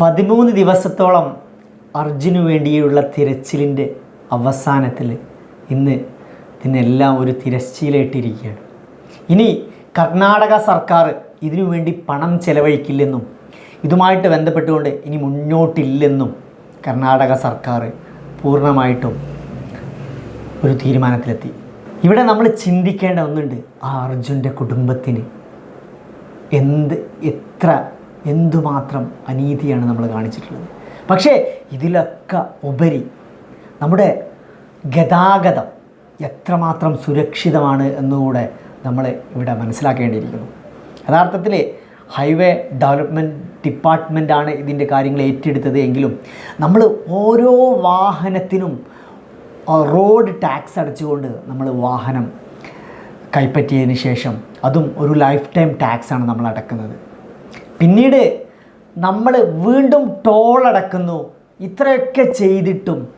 പതിമൂന്ന് ദിവസത്തോളം അർജുന് വേണ്ടിയുള്ള തിരച്ചിലിന്റെ അവസാനത്തിൽ ഇന്ന് ഇതിനെല്ലാം ഒരു തിരശ്ശീലയിട്ടിരിക്കുകയാണ്. ഇനി കർണാടക സർക്കാർ ഇതിനു വേണ്ടി പണം ചെലവഴിക്കില്ലെന്നും ഇതുമായിട്ട് ബന്ധപ്പെട്ടുകൊണ്ട് ഇനി മുന്നോട്ടില്ലെന്നും കർണാടക സർക്കാർ പൂർണമായിട്ടും ഒരു തീരുമാനത്തിലെത്തി. ഇവിടെ നമ്മൾ ചിന്തിക്കേണ്ട ഒന്നുണ്ട് ആ അർജുന്റെ കുടുംബത്തിന് എന്ത് എത്ര എന്തുമാത്രം അനീതിയാണ് നമ്മൾ കാണിച്ചിട്ടുള്ളത്. പക്ഷേ ഇതിലൊക്കെ ഉപരി നമ്മുടെ ഗതാഗതം എത്രമാത്രം സുരക്ഷിതമാണ് എന്നുകൂടെ നമ്മൾ ഇവിടെ മനസ്സിലാക്കേണ്ടിയിരിക്കുന്നു. യഥാർത്ഥത്തിൽ ഹൈവേ ഡെവലപ്മെന്റ് ഡിപ്പാർട്ട്മെന്റാണ് ഇതിന്റെ കാര്യങ്ങൾ ഏറ്റെടുത്തത് എങ്കിലും നമ്മൾ ഓരോ വാഹനത്തിനും റോഡ് ടാക്സ് അടച്ചുകൊണ്ട് നമ്മൾ വാഹനം കൈപ്പറ്റിയതിന് ശേഷം അതും ഒരു ലൈഫ് ടൈം ടാക്സാണ് നമ്മൾ അടക്കുന്നത്. പിന്നീട് നമ്മൾ വീണ്ടും ടോളടക്കുന്നു ഇത്രയൊക്കെ ചെയ്തിട്ടും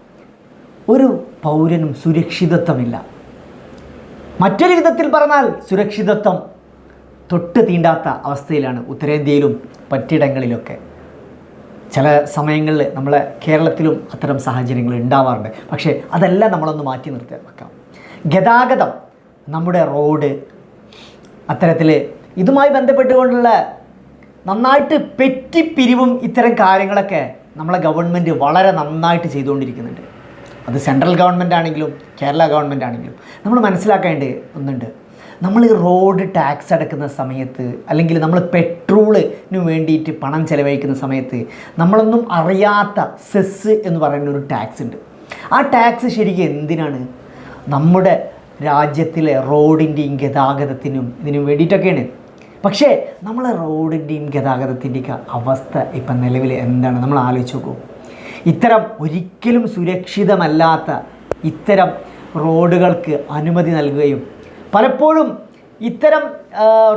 ഒരു പൗരനും സുരക്ഷിതത്വമില്ല. മറ്റൊരു വിധത്തിൽ പറഞ്ഞാൽ സുരക്ഷിതത്വം തൊട്ട് തീണ്ടാത്ത അവസ്ഥയിലാണ് ഉത്തരേന്ത്യയിലും മറ്റിടങ്ങളിലൊക്കെ. ചില സമയങ്ങളിൽ നമ്മളെ കേരളത്തിലും അത്തരം സാഹചര്യങ്ങൾ ഉണ്ടാവാറുണ്ട്. പക്ഷേ അതെല്ലാം നമ്മളൊന്ന് മാറ്റി നിർത്തി വെക്കാം. ഗതാഗതം നമ്മുടെ റോഡ് അത്തരത്തിൽ ഇതുമായി ബന്ധപ്പെട്ടുകൊണ്ടുള്ള നന്നായിട്ട് പെറ്റിപ്പിരിവും ഇത്തരം കാര്യങ്ങളൊക്കെ നമ്മളെ ഗവൺമെന്റ് വളരെ നന്നായിട്ട് ചെയ്തുകൊണ്ടിരിക്കുന്നുണ്ട്. അത് സെൻട്രൽ ഗവൺമെന്റ് ആണെങ്കിലും കേരള ഗവൺമെന്റ് ആണെങ്കിലും നമ്മൾ മനസ്സിലാക്കേണ്ട ഒന്നുണ്ട്. നമ്മൾ റോഡ് ടാക്സ് അടക്കുന്ന സമയത്ത് അല്ലെങ്കിൽ നമ്മൾ പെട്രോളിന് വേണ്ടിയിട്ട് പണം ചിലവഴിക്കുന്ന സമയത്ത് നമ്മളൊന്നും അറിയാത്ത സെസ് എന്ന് പറയുന്ന ഒരു ടാക്സ് ഉണ്ട്. ആ ടാക്സ് ശരിക്കും എന്തിനാണ്? നമ്മുടെ രാജ്യത്തിലെ റോഡിന്റെയും ഗതാഗതത്തിനും ഇതിനും വേണ്ടിയിട്ടൊക്കെയാണ്. പക്ഷേ നമ്മളെ റോഡിന്റെയും ഗതാഗതത്തിന്റെയൊക്കെ അവസ്ഥ ഇപ്പം നിലവിൽ എന്താണ്? നമ്മൾ ആലോചിച്ച് നോക്കൂ. ഇത്തരം ഒരിക്കലും സുരക്ഷിതമല്ലാത്ത ഇത്തരം റോഡുകൾക്ക് അനുമതി നൽകുകയും പലപ്പോഴും ഇത്തരം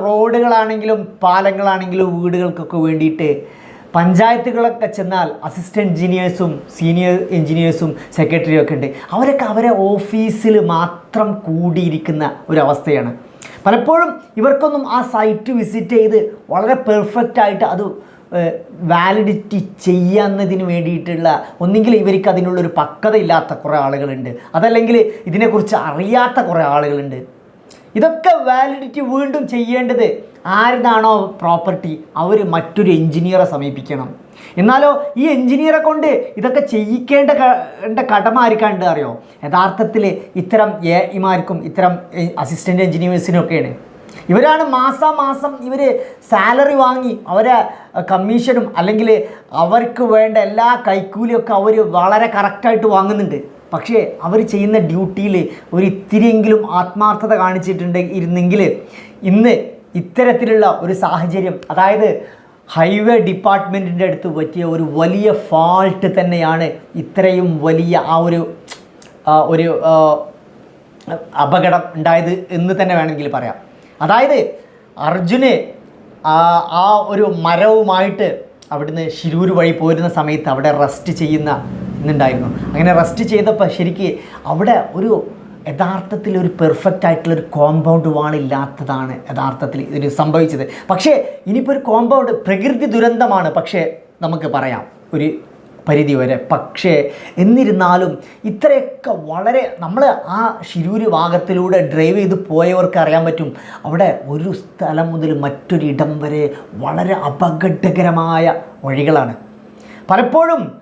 റോഡുകളാണെങ്കിലും പാലങ്ങളാണെങ്കിലും വീടുകൾക്കൊക്കെ വേണ്ടിയിട്ട് പഞ്ചായത്തുകളൊക്കെ ചെന്നാൽ അസിസ്റ്റന്റ് എഞ്ചിനീയേഴ്സും സീനിയർ എഞ്ചിനീയേഴ്സും സെക്രട്ടറിയൊക്കെ ഉണ്ട്. അവരൊക്കെ അവരെ ഓഫീസിൽ മാത്രം കൂടിയിരിക്കുന്ന ഒരവസ്ഥയാണ് പലപ്പോഴും ഇവർക്കൊന്നും ആ സൈറ്റ് വിസിറ്റ് ചെയ്ത് വളരെ പെർഫെക്റ്റ് ആയിട്ട് അത് വാലിഡിറ്റി ചെയ്യുന്നതിന് വേണ്ടിയിട്ടുള്ള ഒന്നെങ്കിൽ ഇവർക്ക് അതിനുള്ളൊരു പക്വത ഇല്ലാത്ത കുറേ ആളുകളുണ്ട്. അതല്ലെങ്കിൽ ഇതിനെക്കുറിച്ച് അറിയാത്ത കുറേ ആളുകളുണ്ട്. ഇതൊക്കെ വാലിഡിറ്റി വീണ്ടും ചെയ്യേണ്ടത് ആരുതാണോ പ്രോപ്പർട്ടി അവർ മറ്റൊരു എഞ്ചിനീയറെ സമീപിക്കണം. എന്നാലോ ഈ എഞ്ചിനീയറെ കൊണ്ട് ഇതൊക്കെ ചെയ്യിക്കേണ്ട കടമ ആർക്കാണ്ട് അറിയോ? യഥാർത്ഥത്തിൽ ഇത്തരം എ ഇമാർക്കും ഇത്തരം അസിസ്റ്റന്റ് എഞ്ചിനീയേഴ്സിനൊക്കെയാണ് ഇവരാണ് മാസാമാസം ഇവർ സാലറി വാങ്ങി അവരെ കമ്മീഷനും അല്ലെങ്കിൽ അവർക്ക് വേണ്ട എല്ലാ കൈക്കൂലിയൊക്കെ അവർ വളരെ കറക്റ്റായിട്ട് വാങ്ങുന്നുണ്ട്. പക്ഷേ അവർ ചെയ്യുന്ന ഡ്യൂട്ടിയിൽ ഒരു ഇത്തിരിയെങ്കിലും ആത്മാർത്ഥത കാണിച്ചിട്ടുണ്ട് ഇരുന്നെങ്കിൽ ഇന്ന് ഇത്തരത്തിലുള്ള ഒരു സാഹചര്യം അതായത് ഹൈവേ ഡിപ്പാർട്ട്മെന്റിന്റെ അടുത്ത് പറ്റിയ ഒരു വലിയ ഫാൾട്ട് തന്നെയാണ് ഇത്രയും വലിയ ആ ഒരു ഒരു അപകടം ഉണ്ടായത് എന്ന് തന്നെ വേണമെങ്കിൽ പറയാം. അതായത് അർജുന് ആ ഒരു മരവുമായിട്ട് അവിടുന്ന് ശിരൂർ വഴി പോരുന്ന സമയത്ത് അവിടെ റെസ്റ്റ് ചെയ്യുന്ന ഇന്നുണ്ടായിരുന്നു. അങ്ങനെ റെസ്റ്റ് ചെയ്തപ്പോൾ ശരിക്ക് അവിടെ ഒരു യഥാർത്ഥത്തിൽ ഒരു പെർഫെക്റ്റ് ആയിട്ടുള്ള ഒരു കോമ്പൗണ്ട് വാൾ ഇല്ലാത്തതാണ് യഥാർത്ഥത്തിൽ ഇതിന് സംഭവിച്ചത്. പക്ഷേ ഇനിയിപ്പോൾ ഒരു കോമ്പൗണ്ട് പ്രകൃതി ദുരന്തമാണ്. പക്ഷേ നമുക്ക് പറയാം. ഒരു പരിധി വരെ. പക്ഷേ എന്നിരുന്നാലും ഇത്രയൊക്കെ വളരെ നമ്മൾ ആ ശിരൂര് ഭാഗത്തിലൂടെ ഡ്രൈവ് ചെയ്ത് പോയവർക്ക് അറിയാൻ പറ്റും. അവിടെ ഒരു സ്ഥലം മുതൽ മറ്റൊരിടം വരെ വളരെ അപകടകരമായ വഴികളാണ്. പലപ്പോഴും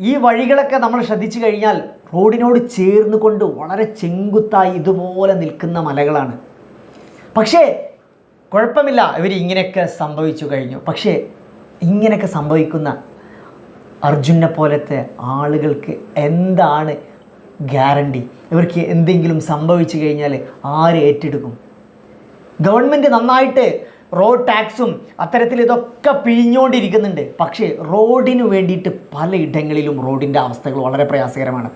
ഈ വഴികളൊക്കെ നമ്മൾ ശ്രദ്ധിച്ചു കഴിഞ്ഞാൽ റോഡിനോട് ചേർന്ന് കൊണ്ട് വളരെ ചെങ്കുത്തായി ഇതുപോലെ നിൽക്കുന്ന മലകളാണ്. പക്ഷേ കുഴപ്പമില്ല. ഇവർ ഇങ്ങനെയൊക്കെ സംഭവിച്ചു കഴിഞ്ഞു. പക്ഷേ ഇങ്ങനെയൊക്കെ സംഭവിക്കുന്ന അർജുനെ പോലത്തെ ആളുകൾക്ക് എന്താണ് ഗ്യാരണ്ടി? ഇവർക്ക് എന്തെങ്കിലും സംഭവിച്ചു കഴിഞ്ഞാൽ ആര് ഏറ്റെടുക്കും? ഗവൺമെന്റ് നന്നായിട്ട് റോഡ് ടാക്സും അത്തരത്തിൽ ഇതൊക്കെ പിഴിഞ്ഞുകൊണ്ടിരിക്കുന്നുണ്ട് പക്ഷേ റോഡിന് വേണ്ടിയിട്ട് പലയിടങ്ങളിലും റോഡിന്റെ അവസ്ഥകൾ വളരെ പ്രയാസകരമാണ്.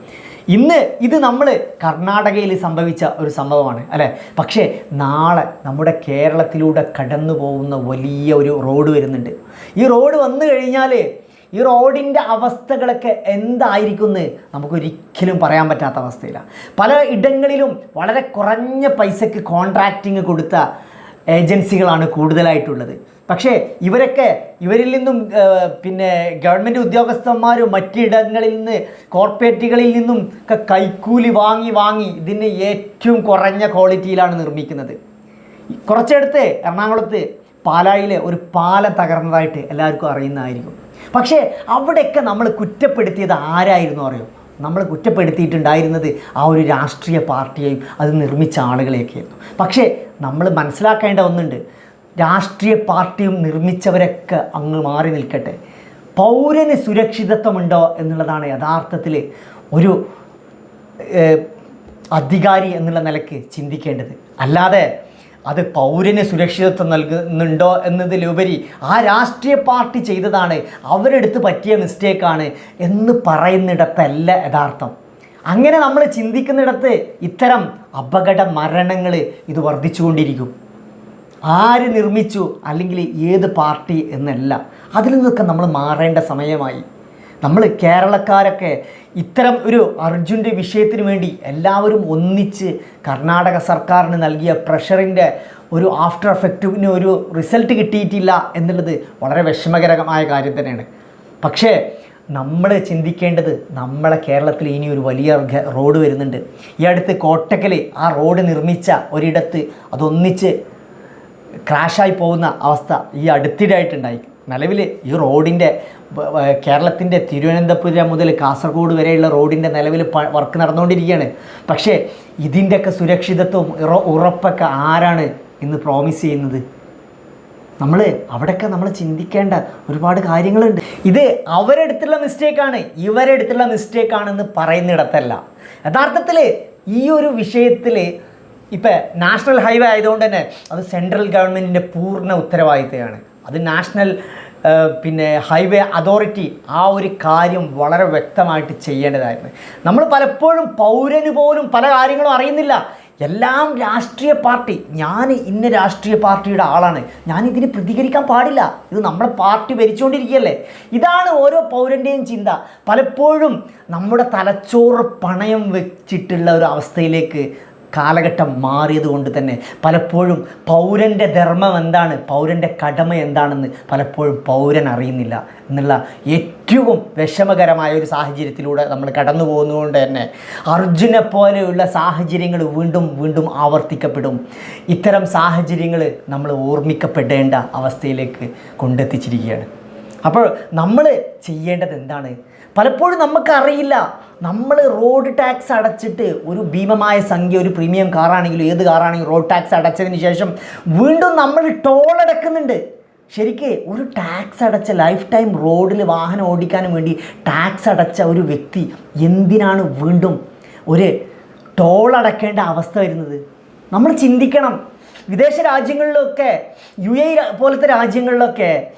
ഇന്ന് ഇത് നമ്മൾ കർണാടകയിൽ സംഭവിച്ച ഒരു സംഭവമാണ് അല്ലേ? പക്ഷേ നാളെ നമ്മുടെ കേരളത്തിലൂടെ കടന്നു പോകുന്ന വലിയ ഒരു റോഡ് വരുന്നുണ്ട്. ഈ റോഡ് വന്നു കഴിഞ്ഞാൽ ഈ റോഡിന്റെ അവസ്ഥകളൊക്കെ എന്തായിരിക്കുമെന്ന് നമുക്കൊരിക്കലും പറയാൻ പറ്റാത്ത അവസ്ഥയിലാണ് പല ഇടങ്ങളിലും വളരെ കുറഞ്ഞ പൈസയ്ക്ക് കോൺട്രാക്റ്റിങ് കൊടുത്ത ഏജൻസികളാണ് കൂടുതലായിട്ടുള്ളത്. പക്ഷേ ഇവരൊക്കെ ഇവരിൽ നിന്നും പിന്നെ ഗവൺമെന്റ് ഉദ്യോഗസ്ഥന്മാരും മറ്റിടങ്ങളിൽ നിന്ന് കോർപ്പറേറ്റുകളിൽ നിന്നും ഒക്കെ കൈക്കൂലി വാങ്ങി വാങ്ങി ഇതിന് ഏറ്റവും കുറഞ്ഞ ക്വാളിറ്റിയിലാണ് നിർമ്മിക്കുന്നത്. കുറച്ചെടുത്ത് എറണാകുളത്ത് പാലായിലെ ഒരു പാലം തകർന്നതായിട്ട് എല്ലാവർക്കും അറിയുന്നതായിരിക്കും. പക്ഷേ അവിടെയൊക്കെ നമ്മൾ കുറ്റപ്പെടുത്തിയത് ആരായിരുന്നു അറിയോ? നമ്മൾ കുറ്റപ്പെടുത്തിയിട്ടുണ്ടായിരുന്നത് ആ ഒരു രാഷ്ട്രീയ പാർട്ടിയെയും അത് നിർമ്മിച്ച ആളുകളെയൊക്കെയായിരുന്നു. പക്ഷേ നമ്മൾ മനസ്സിലാക്കേണ്ട ഒന്നുണ്ട്. രാഷ്ട്രീയ പാർട്ടിയും നിർമ്മിച്ചവരൊക്കെ അങ്ങ് മാറി നിൽക്കട്ടെ. പൗരന് സുരക്ഷിതത്വമുണ്ടോ എന്നുള്ളതാണ് യഥാർത്ഥത്തിൽ ഒരു അധികാരി എന്നുള്ള നിലയ്ക്ക് ചിന്തിക്കേണ്ടത്. അല്ലാതെ അത് പൗരന് സുരക്ഷിതത്വം നൽകുന്നുണ്ടോ എന്നതിലുപരി ആ രാഷ്ട്രീയ പാർട്ടി ചെയ്തതാണ് അവരെടുത്ത് പറ്റിയ മിസ്റ്റേക്കാണ് എന്ന് പറയുന്നിടത്തല്ല യഥാർത്ഥം. അങ്ങനെ നമ്മൾ ചിന്തിക്കുന്നിടത്ത് ഇത്തരം അപകട മരണങ്ങൾ ഇത് വർദ്ധിച്ചുകൊണ്ടിരിക്കും. ആര് നിർമ്മിച്ചു അല്ലെങ്കിൽ ഏത് പാർട്ടി എന്നല്ല അതിൽ നിന്നൊക്കെ നമ്മൾ മാറേണ്ട സമയമായി. നമ്മൾ കേരളക്കാരൊക്കെ ഇത്തരം ഒരു അർജുന്റെ വിഷയത്തിന് വേണ്ടി എല്ലാവരും ഒന്നിച്ച് കർണാടക സർക്കാരിന് നൽകിയ പ്രഷറിന്റെ ഒരു ആഫ്റ്റർ എഫക്റ്റിന് ഒരു റിസൾട്ട് കിട്ടിയിട്ടില്ല എന്നുള്ളത് വളരെ വിഷമകരമായ കാര്യം തന്നെയാണ്. പക്ഷേ നമ്മൾ ചിന്തിക്കേണ്ടത് നമ്മളെ കേരളത്തിൽ ഇനി ഒരു വലിയ റോഡ് വരുന്നുണ്ട്. ഈ അടുത്ത് കോട്ടക്കൽ ആ റോഡ് നിർമ്മിച്ച ഒരിടത്ത് അതൊന്നിച്ച് ക്രാഷായി പോകുന്ന അവസ്ഥ ഈ അടുത്തിടെയായിട്ടുണ്ടായി. നിലവിൽ ഈ റോഡിന്റെ കേരളത്തിന്റെ തിരുവനന്തപുരം മുതൽ കാസർഗോഡ് വരെയുള്ള റോഡിന്റെ നിലവിൽ വർക്ക് നടന്നുകൊണ്ടിരിക്കുകയാണ്. പക്ഷേ ഇതിന്റെയൊക്കെ സുരക്ഷിതത്വം ഉറ- ഉറപ്പൊക്കെ ആരാണ് ഇന്ന് പ്രോമിസ് ചെയ്യുന്നത്? നമ്മൾ അവിടെയൊക്കെ നമ്മൾ ചിന്തിക്കേണ്ട ഒരുപാട് കാര്യങ്ങളുണ്ട്. ഇത് അവരെടുത്തുള്ള മിസ്റ്റേക്കാണ് ഇവരെടുത്തുള്ള മിസ്റ്റേക്കാണെന്ന് പറയുന്നിടത്തല്ല. യഥാർത്ഥത്തിൽ ഈ ഒരു വിഷയത്തിൽ ഇപ്പം നാഷണൽ ഹൈവേ ആയതുകൊണ്ട് തന്നെ അത് സെൻട്രൽ ഗവൺമെന്റിന്റെ പൂർണ ഉത്തരവാദിത്തമാണ് അത് നാഷണൽ പിന്നെ ഹൈവേ അതോറിറ്റി ആ ഒരു കാര്യം വളരെ വ്യക്തമായിട്ട് ചെയ്യേണ്ടതായിരുന്നു. നമ്മൾ പലപ്പോഴും പൗരന് പോലും പല കാര്യങ്ങളും അറിയുന്നില്ല. എല്ലാം രാഷ്ട്രീയ പാർട്ടി ഞാൻ ഇന്ന രാഷ്ട്രീയ പാർട്ടിയുടെ ആളാണ്. ഞാൻ ഇതിന് പ്രതികരിക്കാൻ പാടില്ല. ഇത് നമ്മുടെ പാർട്ടി ഭരിച്ചുകൊണ്ടിരിക്കുകയല്ലേ? ഇതാണ് ഓരോ പൗരന്റെയും ചിന്ത. പലപ്പോഴും നമ്മുടെ തലച്ചോറ് പണയം വെച്ചിട്ടുള്ള ഒരു അവസ്ഥയിലേക്ക് കാലഘട്ടം മാറിയത് കൊണ്ട് തന്നെ പലപ്പോഴും പൗരന്റെ ധർമ്മം എന്താണ്? പൗരന്റെ കടമ എന്താണെന്ന് പലപ്പോഴും പൗരൻ അറിയുന്നില്ല. എന്നുള്ള ഏറ്റവും വിഷമകരമായ ഒരു സാഹചര്യത്തിലൂടെ നമ്മൾ കടന്നു പോകുന്നതുകൊണ്ട് തന്നെ അർജുനെ പോലെയുള്ള സാഹചര്യങ്ങൾ വീണ്ടും വീണ്ടും ആവർത്തിക്കപ്പെടും. ഇത്തരം സാഹചര്യങ്ങൾ നമ്മൾ ഓർമ്മിക്കപ്പെടേണ്ട അവസ്ഥയിലേക്ക് കൊണ്ടെത്തിച്ചിരിക്കുകയാണ്. അപ്പോൾ നമ്മൾ ചെയ്യേണ്ടത് എന്താണ്? പലപ്പോഴും നമുക്കറിയില്ല നമ്മൾ റോഡ് ടാക്സ് അടച്ചിട്ട് ഒരു ഭീമമായ സംഖ്യ ഒരു പ്രീമിയം കാറാണെങ്കിലും ഏത് കാറാണെങ്കിലും റോഡ് ടാക്സ് അടച്ചതിന് ശേഷം വീണ്ടും നമ്മൾ ടോൾ അടക്കുന്നുണ്ട്. ശരിക്ക് ഒരു ടാക്സ് അടച്ച ലൈഫ് ടൈം റോഡിൽ വാഹനം ഓടിക്കാനും വേണ്ടി ടാക്സ് അടച്ച ഒരു വ്യക്തി എന്തിനാണ് വീണ്ടും ഒരു ടോൾ അടക്കേണ്ട അവസ്ഥ വരുന്നത്? നമ്മൾ ചിന്തിക്കണം. വിദേശ രാജ്യങ്ങളിലൊക്കെ യു എ പോലത്തെ രാജ്യങ്ങളിലൊക്കെ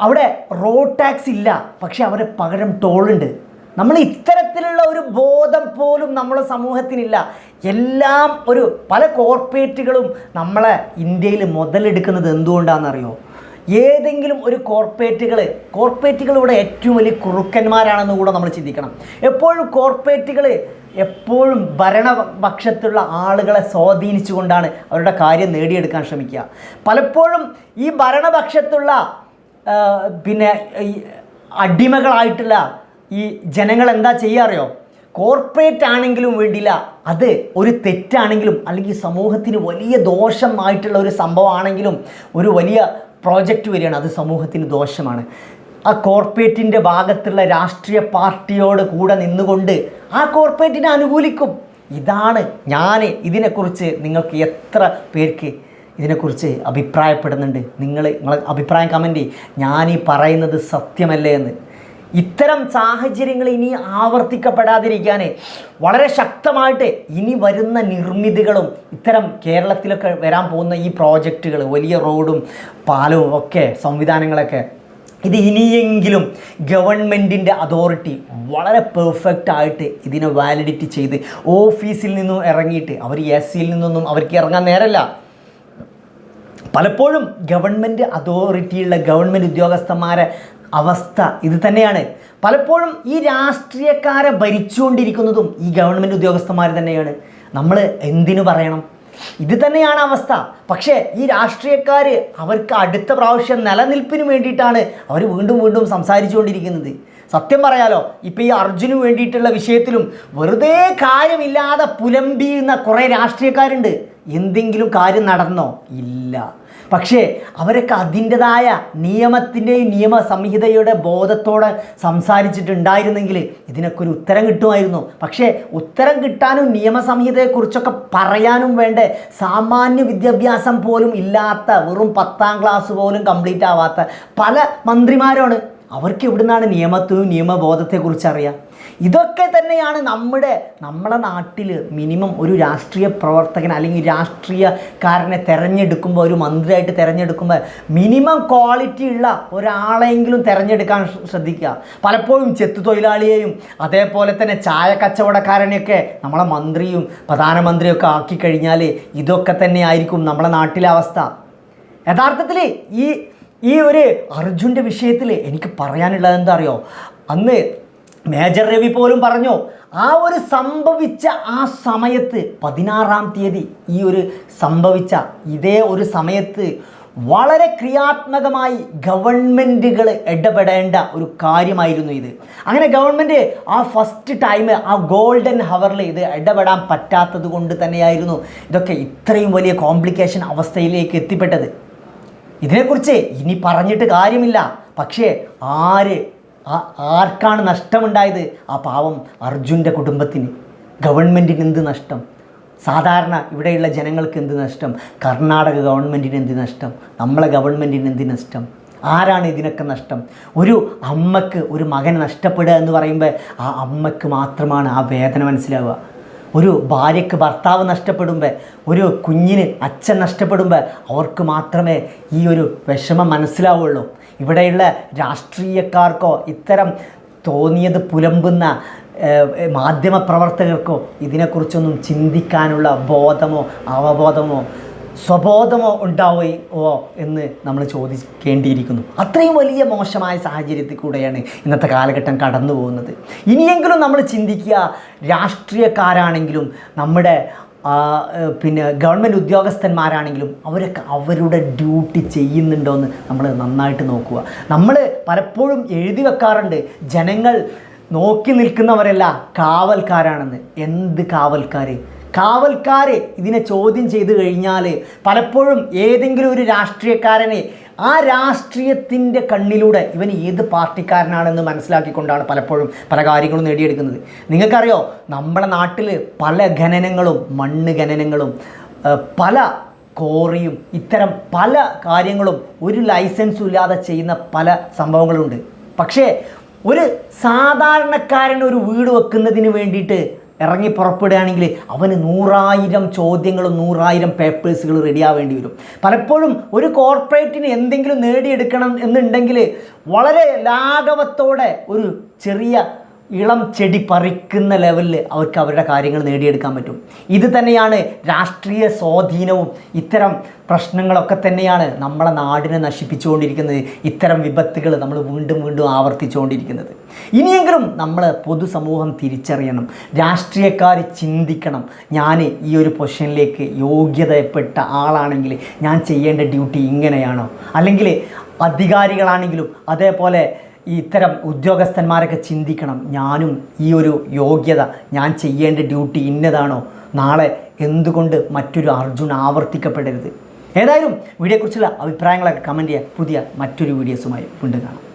അവിടെ റോഡ് ടാക്സ് ഇല്ല. പക്ഷേ അവരെ പകരം ടോളുണ്ട്. നമ്മൾ ഇത്തരത്തിലുള്ള ഒരു ബോധം പോലും നമ്മളെ സമൂഹത്തിനില്ല. എല്ലാം ഒരു പല കോർപ്പറേറ്റുകളും നമ്മളെ ഇന്ത്യയിൽ മുതലെടുക്കുന്നത് എന്തുകൊണ്ടാണെന്നറിയോ? ഏതെങ്കിലും ഒരു കോർപ്പറേറ്റുകൾ ഇവിടെ ഏറ്റവും വലിയ കുറുക്കന്മാരാണെന്ന് കൂടെ നമ്മൾ ചിന്തിക്കണം. എപ്പോഴും കോർപ്പറേറ്റുകൾ എപ്പോഴും ഭരണപക്ഷത്തുള്ള ആളുകളെ സ്വാധീനിച്ചുകൊണ്ടാണ് അവരുടെ കാര്യം നേടിയെടുക്കാൻ ശ്രമിക്കുക. പലപ്പോഴും ഈ ഭരണപക്ഷത്തുള്ള പിന്നെ അടിമകളായിട്ടുള്ള ഈ ജനങ്ങൾ എന്താ ചെയ്യാറിയോ കോർപ്പറേറ്റ് ആണെങ്കിലും വേണ്ടില്ല അത് ഒരു തെറ്റാണെങ്കിലും അല്ലെങ്കിൽ സമൂഹത്തിന് വലിയ ദോഷമായിട്ടുള്ള ഒരു സംഭവമാണെങ്കിലും ഒരു വലിയ പ്രോജക്റ്റ് വരികയാണ്. അത് സമൂഹത്തിന് ദോഷമാണ്. ആ കോർപ്പറേറ്റിന്റെ ഭാഗത്തുള്ള രാഷ്ട്രീയ പാർട്ടിയോട് കൂടെ നിന്നുകൊണ്ട് ആ കോർപ്പറേറ്റിനെ അനുകൂലിക്കും. ഇതാണ് ഞാൻ ഇതിനെക്കുറിച്ച് നിങ്ങൾക്ക് എത്ര പേർക്ക് ഇതിനെക്കുറിച്ച് അഭിപ്രായപ്പെടുന്നുണ്ട്. നിങ്ങൾ നിങ്ങളെ അഭിപ്രായം കമന്റ് ഞാൻ പറയുന്നത് സത്യമല്ലേ എന്ന്. ഇത്തരം സാഹചര്യങ്ങൾ ഇനി ആവർത്തിക്കപ്പെടാതിരിക്കാൻ വളരെ ശക്തമായിട്ട് ഇനി വരുന്ന നിർമ്മിതികളും ഇത്തരം കേരളത്തിലൊക്കെ വരാൻ പോകുന്ന ഈ പ്രോജക്റ്റുകൾ വലിയ റോഡും പാലവും ഒക്കെ സംവിധാനങ്ങളൊക്കെ ഇത് ഇനിയെങ്കിലും ഗവൺമെന്റിന്റെ അതോറിറ്റി വളരെ പെർഫെക്റ്റ് ആയിട്ട് ഇതിനെ വാലിഡിറ്റി ചെയ്ത് ഓഫീസിൽ നിന്നും ഇറങ്ങിയിട്ട് അവർ എസ് സിയിൽ നിന്നൊന്നും അവർക്ക് ഇറങ്ങാൻ നേരല്ല. പലപ്പോഴും ഗവൺമെന്റ് അതോറിറ്റിയുള്ള ഗവൺമെന്റ് ഉദ്യോഗസ്ഥന്മാരെ അവസ്ഥ ഇത് തന്നെയാണ്. പലപ്പോഴും ഈ രാഷ്ട്രീയക്കാരെ ഭരിച്ചുകൊണ്ടിരിക്കുന്നതും ഈ ഗവൺമെന്റ് ഉദ്യോഗസ്ഥന്മാർ തന്നെയാണ്. നമ്മൾ എന്തിനു പറയണം? ഇത് തന്നെയാണ് അവസ്ഥ. പക്ഷേ ഈ രാഷ്ട്രീയക്കാർ അവർക്ക് അടുത്ത പ്രാവശ്യം നിലനിൽപ്പിന് വേണ്ടിയിട്ടാണ് അവർ വീണ്ടും വീണ്ടും സംസാരിച്ചുകൊണ്ടിരിക്കുന്നത്. സത്യം പറയാലോ ഇപ്പം ഈ അർജുന് വേണ്ടിയിട്ടുള്ള വിഷയത്തിലും വെറുതെ കാര്യമില്ലാതെ പുലമ്പിയുന്ന കുറേ രാഷ്ട്രീയക്കാരുണ്ട്. എന്തെങ്കിലും കാര്യം നടന്നോ? ഇല്ല. പക്ഷേ അവരൊക്കെ അതിന്റെതായ നിയമത്തിന്റെയും നിയമസംഹിതയുടെ ബോധത്തോടെ സംസാരിച്ചിട്ടുണ്ടായിരുന്നെങ്കിൽ ഇതിനൊക്കെ ഒരു ഉത്തരം കിട്ടുമായിരുന്നു. പക്ഷേ ഉത്തരം കിട്ടാനും നിയമസംഹിതയെക്കുറിച്ചൊക്കെ പറയാനും വേണ്ട സാമാന്യ വിദ്യാഭ്യാസം പോലും ഇല്ലാത്ത വെറും പത്താം ക്ലാസ് പോലും കംപ്ലീറ്റ് ആവാത്ത പല മന്ത്രിമാരാണ് അവർക്ക് എവിടുന്നാണ് നിയമത്തെയും നിയമബോധത്തെക്കുറിച്ച് അറിയാം ഇതൊക്കെ തന്നെയാണ് നമ്മുടെ നമ്മുടെ നാട്ടിൽ മിനിമം ഒരു രാഷ്ട്രീയ പ്രവർത്തകൻ അല്ലെങ്കിൽ രാഷ്ട്രീയക്കാരനെ തിരഞ്ഞെടുക്കുമ്പോൾ ഒരു മന്ത്രിയായിട്ട് തിരഞ്ഞെടുക്കുമ്പോൾ മിനിമം ക്വാളിറ്റി ഉള്ള ഒരാളെങ്കിലും തിരഞ്ഞെടുക്കാൻ ശ്ര- ശ്രദ്ധിക്കുക. പലപ്പോഴും ചെത്തു തൊഴിലാളിയെയും അതേപോലെ തന്നെ ചായ കച്ചവടക്കാരനെയൊക്കെ നമ്മളെ മന്ത്രിയും പ്രധാനമന്ത്രിയൊക്കെ ആക്കി കഴിഞ്ഞാൽ ഇതൊക്കെ തന്നെയായിരിക്കും നമ്മുടെ നാട്ടിലെ അവസ്ഥ. യഥാർത്ഥത്തിൽ ഈ ഈ ഒരു അർജുന്റെ വിഷയത്തിൽ എനിക്ക് പറയാനുള്ളത് എന്താ അറിയോ അന്ന് മേജർ രവി പോലും പറഞ്ഞു ആ ഒരു സംഭവിച്ച ആ സമയത്ത് പതിനാറാം തീയതി ഈ ഒരു സംഭവിച്ച ഇതേ ഒരു സമയത്ത് വളരെ ക്രിയാത്മകമായി ഗവൺമെന്റുകൾ ഇടപെടേണ്ട ഒരു കാര്യമായിരുന്നു ഇത്. അങ്ങനെ ഗവൺമെന്റ് ആ ഫസ്റ്റ് ടൈം ആ ഗോൾഡൻ ഹവറിൽ ഇത് ഇടപെടാൻ പറ്റാത്തത് കൊണ്ട് തന്നെയായിരുന്നു ഇതൊക്കെ ഇത്രയും വലിയ കോംപ്ലിക്കേഷൻ അവസ്ഥയിലേക്ക് എത്തിപ്പെട്ടത്. ഇതിനെക്കുറിച്ച് ഇനി പറഞ്ഞിട്ട് കാര്യമില്ല. പക്ഷേ ആര് ആർക്കാണ് നഷ്ടമുണ്ടായത്? ആ പാവം അർജുന്റെ കുടുംബത്തിന്. ഗവൺമെന്റിന് എന്ത് നഷ്ടം? സാധാരണ ഇവിടെയുള്ള ജനങ്ങൾക്ക് എന്ത് നഷ്ടം? കർണാടക ഗവൺമെന്റിന് എന്ത് നഷ്ടം? നമ്മളെ ഗവൺമെന്റിന് എന്ത് നഷ്ടം? ആരാണ് ഇതിനൊക്കെ നഷ്ടം? ഒരു അമ്മയ്ക്ക് ഒരു മകൻ നഷ്ടപ്പെടുക എന്ന് പറയുമ്പോൾ ആ അമ്മയ്ക്ക് മാത്രമാണ് ആ വേദന മനസ്സിലാവുക. ഒരു ഭാര്യയ്ക്ക് ഭർത്താവ് നഷ്ടപ്പെടുമ്പോൾ ഒരു കുഞ്ഞിന് അച്ഛൻ നഷ്ടപ്പെടുമ്പോൾ അവർക്ക് മാത്രമേ ഈ ഒരു വിഷമം മനസ്സിലാവുള്ളൂ. ഇവിടെയുള്ള രാഷ്ട്രീയക്കാർക്കോ ഇത്തരം തോന്നിയത് പുലമ്പുന്ന മാധ്യമപ്രവർത്തകർക്കോ ഇതിനെക്കുറിച്ചൊന്നും ചിന്തിക്കാനുള്ള ബോധമോ അവബോധമോ സ്വബോധമോ ഉണ്ടാവുകയോ എന്ന് നമ്മൾ ചോദിക്കേണ്ടിയിരിക്കുന്നു. അത്രയും വലിയ മോശമായ സാഹചര്യത്തിൽ കൂടെയാണ് ഇന്നത്തെ കാലഘട്ടം കടന്നു പോകുന്നത്. ഇനിയെങ്കിലും നമ്മൾ ചിന്തിക്കുക രാഷ്ട്രീയക്കാരാണെങ്കിലും നമ്മുടെ പിന്നെ ഗവൺമെന്റ് ഉദ്യോഗസ്ഥന്മാരാണെങ്കിലും അവരൊക്കെ അവരുടെ ഡ്യൂട്ടി ചെയ്യുന്നുണ്ടോ എന്ന് നമ്മൾ നന്നായിട്ട് നോക്കുക. നമ്മൾ പലപ്പോഴും എഴുതി വെക്കാറുണ്ട് ജനങ്ങൾ നോക്കി നിൽക്കുന്നവരല്ല കാവൽക്കാരാണെന്ന്. എന്ത് കാവൽക്കാർ കാവൽക്കാർ ഇതിനെ ചോദ്യം ചെയ്തു കഴിഞ്ഞാൽ പലപ്പോഴും ഏതെങ്കിലും ഒരു രാഷ്ട്രീയക്കാരനെ ആ രാഷ്ട്രീയത്തിന്റെ കണ്ണിലൂടെ ഇവൻ ഏത് പാർട്ടിക്കാരനാണെന്ന് മനസ്സിലാക്കിക്കൊണ്ടാണ് പലപ്പോഴും പല കാര്യങ്ങളും നേടിയെടുക്കുന്നത്. നിങ്ങൾക്കറിയോ? നമ്മുടെ നാട്ടിൽ പല ഖനനങ്ങളും മണ്ണ് ഖനനങ്ങളും പല കോറിയും ഇത്തരം പല കാര്യങ്ങളും ഒരു ലൈസൻസും ഇല്ലാതെ ചെയ്യുന്ന പല സംഭവങ്ങളുണ്ട്. പക്ഷേ ഒരു സാധാരണക്കാരൻ ഒരു വീട് വെക്കുന്നതിന് വേണ്ടിയിട്ട് ഇറങ്ങി പുറപ്പെടുകയാണെങ്കിൽ അവന് നൂറായിരം ചോദ്യങ്ങളും നൂറായിരം പേപ്പേഴ്സുകൾ റെഡിയാവേണ്ടി വരും. പലപ്പോഴും ഒരു കോർപ്പറേറ്റിന് എന്തെങ്കിലും നേടിയെടുക്കണം എന്നുണ്ടെങ്കിൽ വളരെ ലാഘവത്തോടെ ഒരു ചെറിയ ഇളം ചെടി പറിക്കുന്ന ലെവലിൽ അവർക്ക് അവരുടെ കാര്യങ്ങൾ നേടിയെടുക്കാൻ പറ്റും. ഇത് തന്നെയാണ് രാഷ്ട്രീയ സ്വാധീനവും ഇത്തരം പ്രശ്നങ്ങളൊക്കെ തന്നെയാണ് നമ്മളെ നാടിനെ നശിപ്പിച്ചുകൊണ്ടിരിക്കുന്നത്. ഇത്തരം വിപത്തുകൾ നമ്മൾ വീണ്ടും വീണ്ടും ആവർത്തിച്ചുകൊണ്ടിരിക്കുന്നത്. ഇനിയെങ്കിലും നമ്മൾ പൊതുസമൂഹം തിരിച്ചറിയണം. രാഷ്ട്രീയക്കാർ ചിന്തിക്കണം. ഞാൻ ഈ ഒരു പൊസിഷനിലേക്ക് യോഗ്യതപ്പെട്ട ആളാണെങ്കിൽ ഞാൻ ചെയ്യേണ്ട ഡ്യൂട്ടി ഇങ്ങനെയാണോ? അല്ലെങ്കിൽ അധികാരികളാണെങ്കിലും അതേപോലെ ഈ ഇത്തരം ഉദ്യോഗസ്ഥന്മാരൊക്കെ ചിന്തിക്കണം. ഞാനും ഈ ഒരു യോഗ്യത ഞാൻ ചെയ്യേണ്ട ഡ്യൂട്ടി ഇന്നതാണോ? നാളെ എന്തുകൊണ്ട് മറ്റൊരു അർജുൻ ആവർത്തിക്കപ്പെടരുത്? ഏതായാലും വീഡിയോയെക്കുറിച്ചുള്ള അഭിപ്രായങ്ങളൊക്കെ കമന്റ് ചെയ്യുക പുതിയ മറ്റൊരു വീഡിയോസുമായി വീണ്ടും കാണാം.